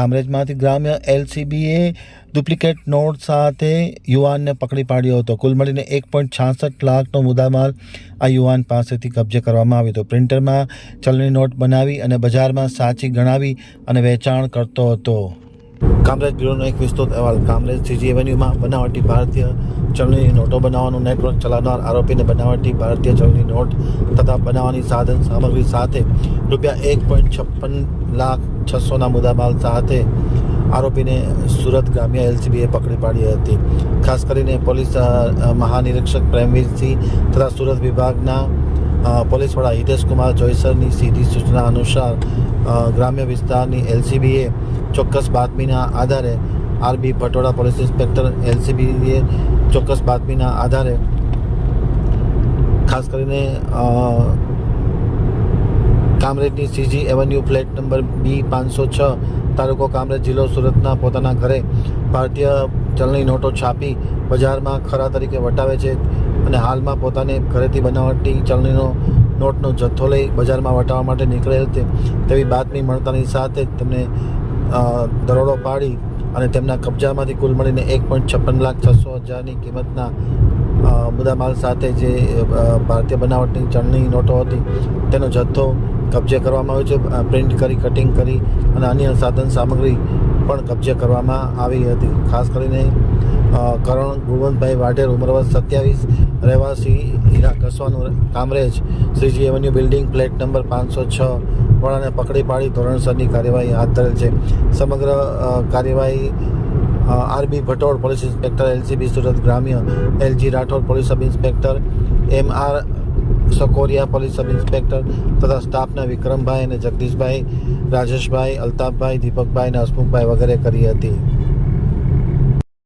કામરેજમાંથી ગ્રામ્ય એલસીબીએ duplicate not સાથે યુવાનને પકડી પાડ્યો હતો. કુલ મળીને એક પોઈન્ટ છાસઠ લાખનો મુદ્દામાલ આ યુવાન પાસેથી કબજે કરવામાં આવ્યો હતો. પ્રિન્ટરમાં ચલણી નોટ બનાવી અને બજારમાં સાચી ગણાવી અને વેચાણ કરતો હતો. કામરેજ બ્યુરોનો એક વિસ્તૃત અહેવાલ. કામરેજ સીજી એવન્યુમાં બનાવટી ભારતીય ચલણી નોટો બનાવવાનું નેટવર્ક ચલાવનાર આરોપીને બનાવટી ભારતીય ચલણી નોટ તથા બનાવવાની સાધન સામગ્રી સાથે રૂપિયા એક પોઈન્ટ છપ્પન લાખ છસોના મુદ્દામાલ સાથે આરોપીને સુરત ગ્રામ્ય એલસીબીએ પકડી પાડી હતી. ખાસ કરીને પોલીસ મહાનિરીક્ષક પ્રેમવીરસિંહ તથા સુરત વિભાગના પોલીસ વડા હિતેશ કુમાર જોઈસરની સીધી સૂચના અનુસાર ગ્રામ્ય વિસ્તારની એલસીબીએ ચોક્કસ બાતમીના આધારે R B Patola police inspector એલસીબીએ ચોક્કસ બાતમીના આધારે ખાસ કરીને કામરેજની CG avenue flat number B પાંચસો છ, તાલુકો કામરેજ જિલ્લો સુરતના પોતાના ઘરે ભારતીય ચલણી નોટો છાપી બજારમાં ખરા તરીકે વટાવે છે. અને હાલમાં પોતાને ઘરેથી બનાવટી ચલણીનો નોટનો જથ્થો લઈ બજારમાં વટાવવા માટે નીકળેલ હતી તેવી બાતમી મળતાની સાથે જ તેમને દરોડો પાડી અને તેમના કબજામાંથી કુલ મળીને એક પોઈન્ટ છપ્પન લાખ છસો હજારની કિંમતના અ, મુદ્દામાલ સાથે જે ભારતીય બનાવટની ચલણી નોટો હતી તેનો જથ્થો કબજે કરવામાં આવ્યો છે. પ્રિન્ટ કરી કટિંગ કરી અને અન્ય સાધન સામગ્રી પણ કબજે કરવામાં આવી હતી. ખાસ કરીને કરણ ગુણવંતભાઈ વાઢેર ઉમરવાદ સત્યાવીસ, રહેવાસી હીરા કસવાનું Kamrej Shreeji avenue building flat number પાંચસો છ વાળાને પકડી પાડી ધોરણસરની કાર્યવાહી હાથ ધરેલ છે. સમગ્ર કાર્યવાહી R B Bhatol police inspector, LCB Surat ગ્રામ્ય, L G Rathod police sub inspector M R Sakoria police sub inspector તથા સ્ટાફના વિક્રમભાઈ અને જગદીશભાઈ, રાજેશભાઈ, અલ્તાફભાઈ, દીપકભાઈ અને હસમુખભાઈ વગેરે કરી હતી.